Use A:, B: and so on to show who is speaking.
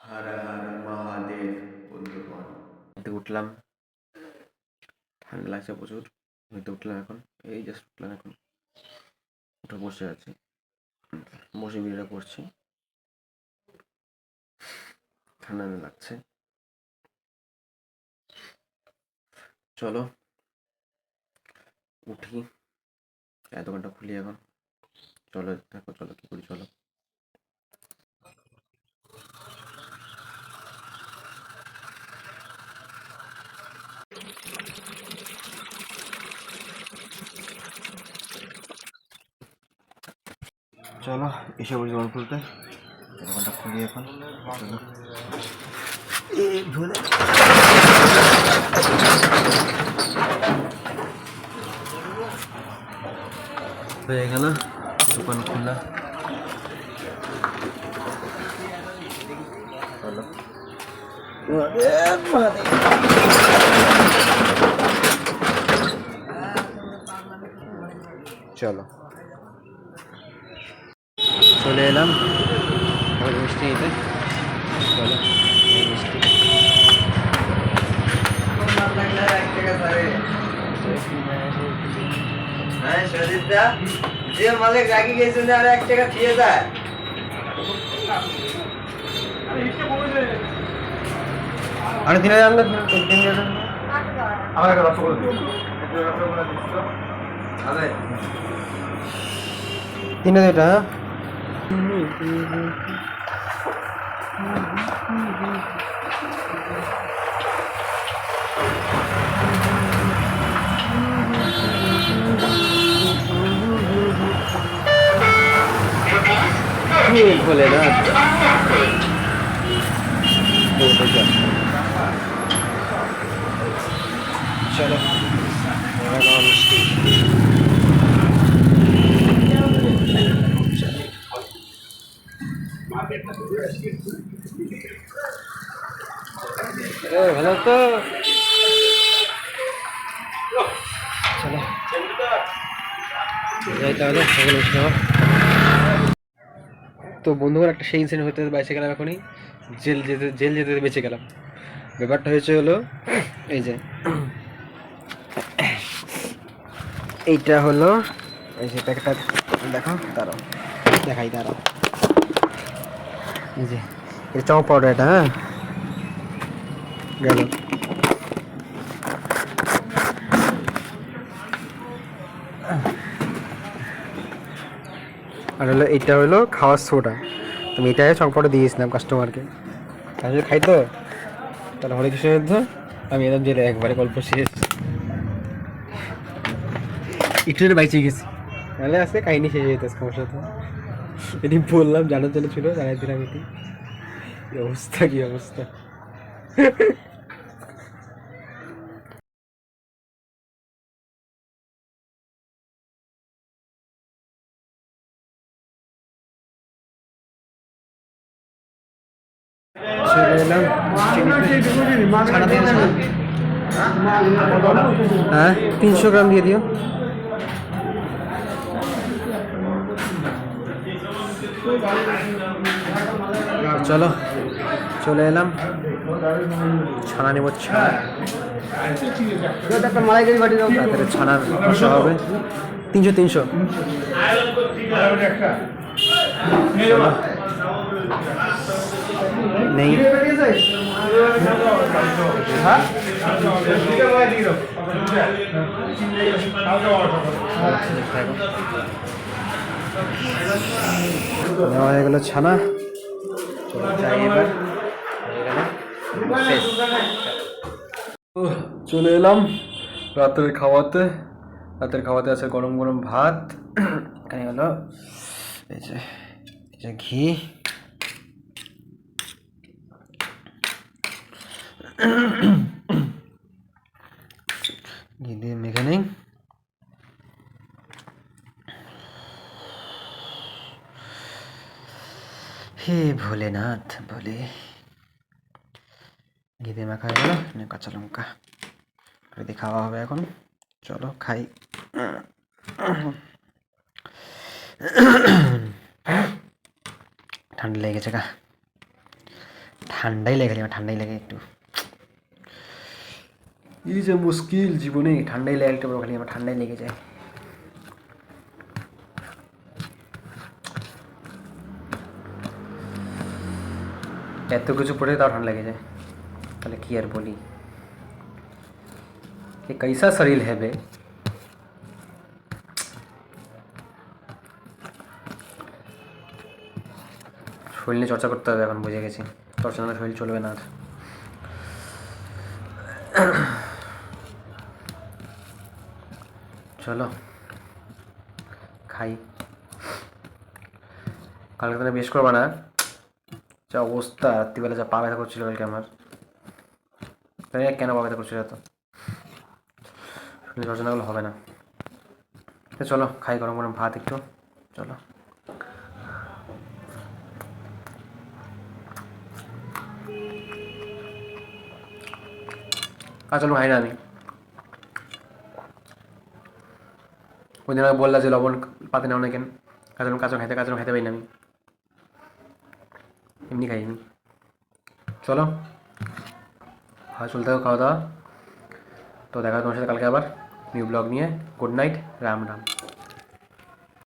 A: হর হর মহাদেব, বন্ধুগণ। উঠলাম। ঠান্ডা লাগছে প্রচুর। ঘুমতে উঠলাম এখন। এই জাস্ট উঠলাম এখন। উঠে বসে আছি। বসে ভিডিওটা করছি। ঠান্ডা লাগছে। চলো। উঠি। এত ঘণ্টা খুলি এখন। চলো, দেখো, চলো, কি করি, চলো। চলো, এসে বলি জল খুলতে। দোকানটা খুলি এখন ভুলে হয়ে গেল, দোকান খোলা। চলো। চলো। চলে এলাম। মিষ্টি নিতে। চলো এই মিষ্টি।
B: হ্যাঁ যে মালিক রাখি গেছেন আর এক টাকা দিয়ে যায়
A: আরে তিন হাজার আনলে তিন হাজার
B: আমার একটা রসগোল্লা দিন রসগোল্লা দিস তো আরে
A: তিন হাজার এটা বলে না চলো এবার নাও মিষ্টি এ, ভালো তো চলো। তো বন্ধুগণ, একটা সেই ইনসিডেন্ট হতে বেঁচে গেলাম এখনই। জেল যেতে জেল যেতে যেতে বেঁচে গেলাম। ব্যাপারটা হয়েছে হলো, এই যে, এইটা হলো, এই যে প্যাকেটটা, দেখো, দাঁড়াও, দেখাই, দাঁড়াও। যে। এটা চমক পাউডার এটা হ্যাঁ? গেল। আর হলো এইটা হলো খাওয়ার সোডা তুমি এটাই চমক পাউডার দিয়েছিলাম কাস্টমারকে যদি খাই তো তাহলে হরে যুদ্ধ আমি এরকম জেলে একবারে গল্প শেষ। একটু বাইচে গেছি। নাহলে আজকে কাহিনি শেষ হয়ে যেত সমস্যা তো এটি বললাম জানার জন্য ছিল, জানাই দিলাম এটি। অবস্থা, কি অবস্থা। হ্যাঁ তিনশো গ্রাম দিয়ে দিও। চলো, চলে এলাম। ছানা নেব, ছানা। একটা মালাই গাড়ি বাড়ি দাও তাড়াতাড়ি ছানার রসা হবে। তিনশো তিনশো। নেই। নেওয়া হয়ে গেল ছানা। যাই চলে এলাম রাতের খাওয়াতে। রাতের খাওয়াতে আছে গরম গরম ভাত। এখানে হলো এই যে এই যে ঘি। ঘি দিয়ে মেখে নিই। হে ভোলেনাথ, ভোলে। ঘি দিয়ে মাখা হয়ে গেল কাঁচা লঙ্কা রেডি খাওয়া হবে এখন। চলো খাই। ঠান্ডা লেগেছে গা। ঠান্ডাই লেগে গেছে, ঠান্ডাই লেগে একটু। এই যে মুশকিল জীবনে, ঠান্ডাই লেগে একটু খালি আমার ঠান্ডাই লেগে যায়। এত কিছু পড়ে তাও ঠান্ডা লেগে যায়। তাহলে কি আর বলি? কৈসা শরীর হবে শরীর নিয়ে চর্চা করতে হবে এখন, বুঝে গেছি। চর্চা না শরীর চলবে না আর। চলো, খাই। কালকে তাহলে বেশ করবা না? যা অবস্থা, রাত্রিবেলা যা পা ব্যথা করছিল কালকে আমার। জানি না কেন পা ব্যথা করছিল এত। করলে হবে না। তো চলো, খাই গরম গরম ভাত একটু। চলো। কাঁচা খাই না আমি। ওই দিন আমাকে বললা যে লবণ পাতে না কেন কাঁচা কাঁচা খাইতে লবণ খাইতে পারি না আমি। এমনি খাই আমি চলো খাওয়া চলতে হবে খাওয়া দাওয়া তো দেখা হবে তোমার সাথে কালকে আবার নিউ ব্লগ নিয়ে গুড নাইট রাম রাম